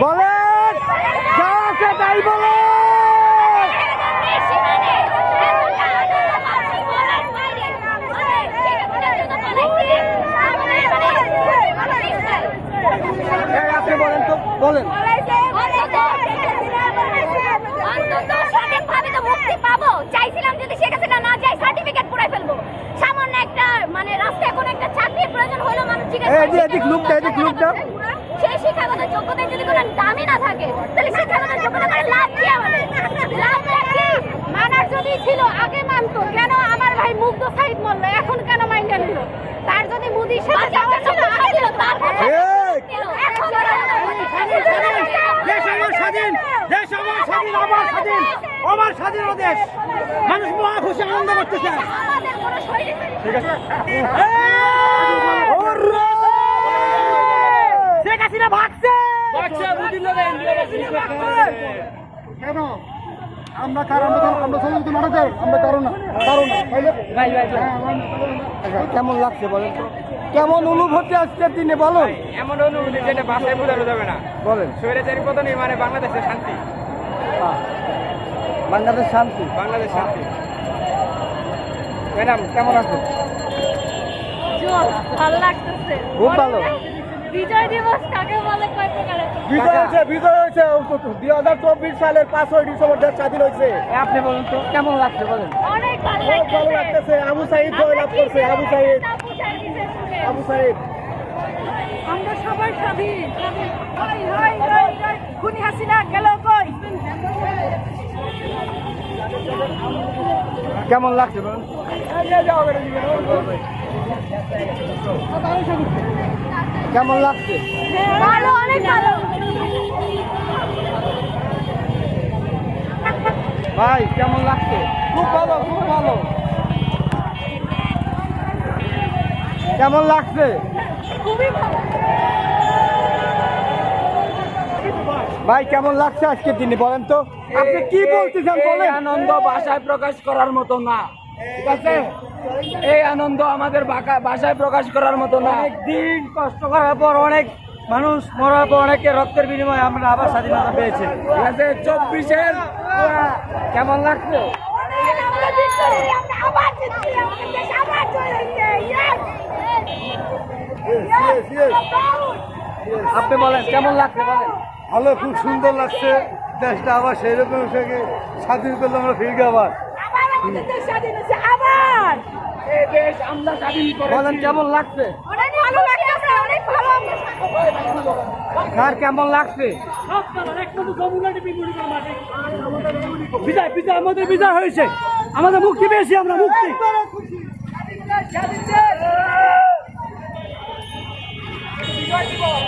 বলেন যা আছে তাই বলেন। আপনি বলেন তো বলেন অন্তত সঠিকভাবে তো মুক্তি পাবো চাইছিলাম যদি শেখ হাসিনা না চাই সার্টিফিকেট পুরাই ফেলব সামান্য একটা মানে রাস্তায় কোনো একটা চাকরির প্রয়োজন হলো মানুষ জিজ্ঞেস এই যে এদিক লোকটা, এদিক লোকটা। সেই শিক্ষাগত যোগ্যতা যদি কোনো দামই না থাকে তাহলে শিক্ষাগত যোগ্যতা করে লাভ কি আমাদের? লাভটা কি? মানার যদি ছিল আগে মানতো। কেন আমার ভাই মুগ্ধ সাইদ মল্ল? এখন কেন মাইন্ডা নিল? তার যদি মুদির সাথে যাওয়া ছিল আগে ছিল তার কথা ঠিক। এখন দেশ আমার স্বাধীন দেশ আমার স্বাধীন আমার স্বাধীন আমার স্বাধীন দেশ। মানুষ মহা খুশি আনন্দ করতেছে। ঠিক আছে? শেখ হাসিনা ভাগছে! কেন? আমরা কারণ আমরা সবাই মারা যাই আমরা কারণ না কারণ কেমন লাগছে বলেন কেমন অনুভূতি আজকের দিনে বলুন? এমন অনুভূতি যেটা বাসায় বোঝানো যাবে না। বলেন। স্বৈরাচারী পতনই মানে বাংলাদেশের শান্তি। বাংলাদেশ শান্তি। বাংলাদেশ শান্তি। ম্যাডাম কেমন আছেন? ভালো লাগতেছে। খুব ভালো। বিজয় দিবস কাকে বলে? কয় প্রকারে? বিজয় হয়েছে বিজয় হয়েছে। দুই হাজার চব্বিশ সালের পাঁচই ডিসেম্বর দেশ স্বাধীন হয়েছে। আপনি বলুন তো কেমন লাগছে বলেন? অনেক ভালো লাগতেছে। আবু সাইদ জয়লাভ করছে আবু সাইদ। আবু সাইদ। আমরা সবাই স্বাধীন। কেমন লাগছে কেমন লাগছে? ভালো অনেক ভালো। ভাই কেমন লাগছে? খুব ভালো খুব ভালো। কেমন লাগছে? খুবই ভালো। ভাই কেমন লাগছে আজকে দিনে বলেন তো? আপনি কি বলতে চান বলেন? আনন্দ ভাষায় প্রকাশ করার মতো না। ঠিক আছে? এই আনন্দ আমাদের ভাষায় প্রকাশ করার মতো না। দিন কষ্ট করার পর অনেক মানুষ মরার পর অনেকে রক্তের বিনিময়ে আমরা আবার স্বাধীনতা পেয়েছি। ঠিক আছে? চব্বিশের কেমন লাগছে! আপনি বলেন কেমন লাগছে বলেন? ভালো খুব সুন্দর লাগছে। দেশটা আবার সেই রকম থেকে স্বাধীন করলে আমরা ফিরবে আবার। আবার আমাদের দেশ স্বাধীন হয়েছে, আবার! এই দেশ আমরা স্বাধীন করে বলেন কেমন লাগছে? অনেক ভালো লাগতেছে, অনেক ভালো আমরা স্যার কেমন লাগছে? বিজয় বিজয় আমাদের বিজয় হয়েছে। আমাদের মুক্তি পেয়েছি আমরা মুক্তি। বিজয় দিবস।